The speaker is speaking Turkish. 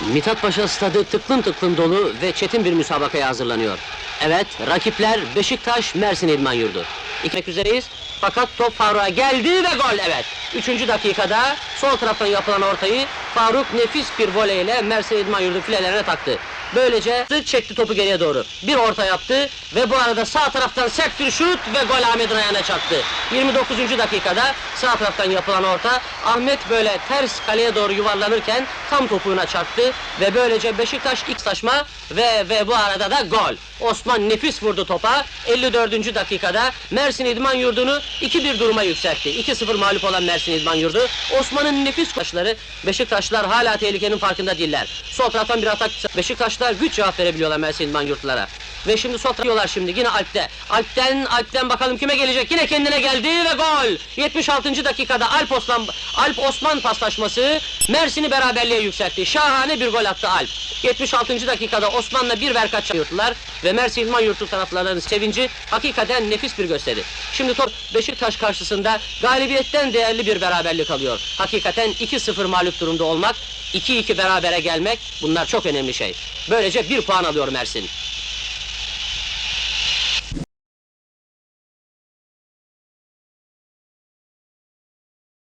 Mithat Paşa stadı tıklım tıklım dolu ve çetin bir müsabakaya hazırlanıyor. Evet, rakipler Beşiktaş, Mersin İdman Yurdu. İkmek üzereyiz. Fakat top Faruk'a geldi ve gol evet. Üçüncü dakikada sol taraftan yapılan ortayı Faruk nefis bir voleyle Mersin İdman Yurdu filelerine taktı. Böylece çekti topu geriye doğru. Bir orta yaptı ve bu arada sağ taraftan sert bir şut ve gol Ahmet'in ayağına çaktı. 29. dakikada sağ taraftan yapılan orta Ahmet böyle ters kaleye doğru yuvarlanırken tam topuğuna çarptı ve böylece Beşiktaş ilk saçma ve ve bu arada da gol. Osman nefis vurdu topa. 54. dakikada Mersin İdman Yurdu'nu 2-1 duruma yükseltti. 2-0 mağlup olan Mersin İdman Yurdu. Osman'ın nefis koşları Beşiktaşlar hala tehlikenin farkında değiller. Sol taraftan bir atak Beşiktaşlar güç cevap verebiliyorlar Mersin İdman Yurtlara. Ve şimdi sol tarafıyorlar şimdi yine Alp'te. Alp'ten Alp'ten bakalım kime gelecek. Yine kendine geldi ve gol. 76. dakikada Alp Osman Alp Osman paslaşması Mersin'i beraberliğe yükseltti. Şahane bir gol attı Alp. 76. dakikada Osman'la bir ver kaç ve Mersin İdman Yurtu taraftarlarının sevinci hakikaten nefis bir gösteri. Şimdi top Beşiktaş karşısında galibiyetten değerli bir beraberlik alıyor. Hakikaten 2-0 mağlup durumda olmak, 2-2 berabere gelmek bunlar çok önemli şey. Böylece bir puan alıyor Mersin.